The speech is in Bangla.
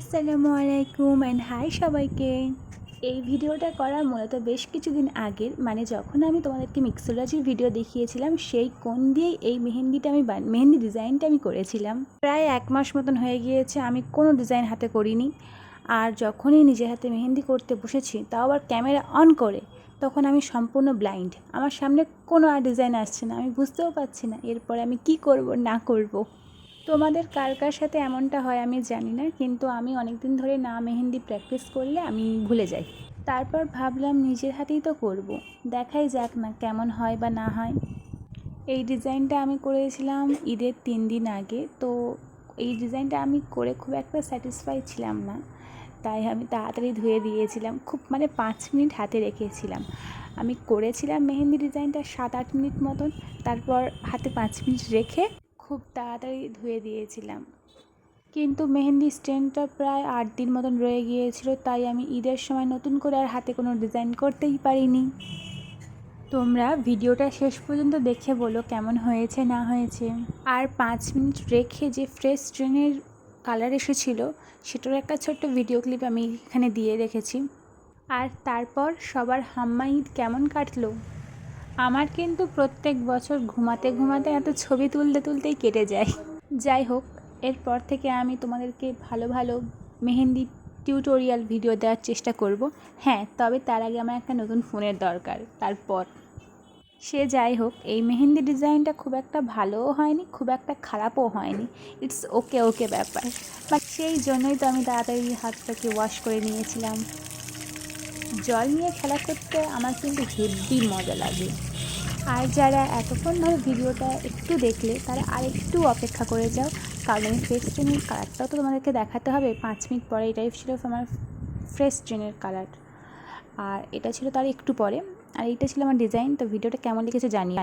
আসসালামু আলাইকুম অ্যান্ড হাই সবাইকে। এই ভিডিওটা করা মূলত বেশ কিছুদিন আগের মানে যখন আমি তোমাদেরকে মিক্সোলজির ভিডিও দেখিয়েছিলাম, সেই কোন দিয়েই এই মেহেন্দিটা আমি মেহেন্দি ডিজাইনটা আমি করেছিলাম। প্রায় এক মাস মতন হয়ে গিয়েছে, আমি কোনো ডিজাইন হাতে করিনি। আর যখনই নিজের হাতে মেহেন্দি করতে বসেছি, তাও আবার ক্যামেরা অন করে, তখন আমি সম্পূর্ণ ব্লাইন্ড আমার সামনে কোনো আর ডিজাইন আসছে না, আমি বুঝতেও পারছি না, এরপরে আমি কি করব, না করব। তোমাদের কার কার সাথে এমনটা হয় আমি জানি না, কিন্তু আমি অনেক দিন ধরে না মেহেন্দি প্র্যাকটিস করলে আমি ভুলে যাই। তারপর ভাবলাম নিজের হাতেই তো করব। দেখাই যাক না কেমন হয় বা না হয়। এই ডিজাইনটা আমি করেছিলাম ঈদের তিন দিন আগে, তো এই ডিজাইনটা আমি করে খুব একটা স্যাটিসফাই ছিলাম না। তাই আমি তাড়াতাড়ি ধুয়ে দিয়েছিলাম, খুব মানে পাঁচ মিনিট হাতে রেখেছিলাম। আমি করেছিলাম মেহেন্দি ডিজাইনটা সাত আট মিনিট মতন, তারপর হাতে পাঁচ মিনিট রেখে খুব তাড়াতাড়ি ধুয়ে দিয়েছিলাম। কিন্তু মেহেন্দি স্ট্যান্ডটা প্রায় আট দিন মতন রয়ে গিয়েছিল, তাই আমি ঈদের সময় নতুন করে আর হাতে কোনো ডিজাইন করতেই পারিনি। তোমরা ভিডিওটা শেষ পর্যন্ত দেখে বলো কেমন হয়েছে, না হয়েছে। আর পাঁচ মিনিট রেখে যে ফ্রেশ ট্রেনের কালার এসেছিল, সেটার একটা ছোট্ট ভিডিও ক্লিপ আমি এখানে দিয়ে রেখেছি। আর তারপর সবার হাম্মা ঈদ কেমন কাটলো? আমার কিন্তু প্রত্যেক বছর ঘুমাতে ঘুমাতে এত ছবি তুলতে তুলতেই কেটে যায়। যাই হোক, এরপর থেকে আমি তোমাদেরকে ভালো ভালো মেহেন্দি টিউটোরিয়াল ভিডিও দেওয়ার চেষ্টা করব। হ্যাঁ তবে তার আগে আমার একটা নতুন ফোনের দরকার, তারপর। সে যাই হোক, এই মেহেন্দি ডিজাইনটা খুব একটা ভালোও হয়নি, খুব একটা খারাপও হয়নি। ইটস ওকে ওকে ব্যাপার। বাট সেই জন্যই তো আমি তাড়াতাড়ি হাতটাকে ওয়াশ করে নিয়েছিলাম। জল নিয়ে খেলা করতে আমার কিন্তু হেভি মজা লাগে। আর যারা এতক্ষণ ধরে ভিডিওটা একটু দেখলে, তারা আর একটু অপেক্ষা করে যাও, কারণ আমি ফ্রেশ ট্রেনের কালারটাও তো তোমাদেরকে দেখাতে হবে। পাঁচ মিনিট পরে এটাই ছিল আমার ফ্রেশ ট্রেনের কালার আর এটা ছিল তার একটু পরে, আর এইটা ছিল আমার ডিজাইন তো ভিডিওটা কেমন লিখেছে জানি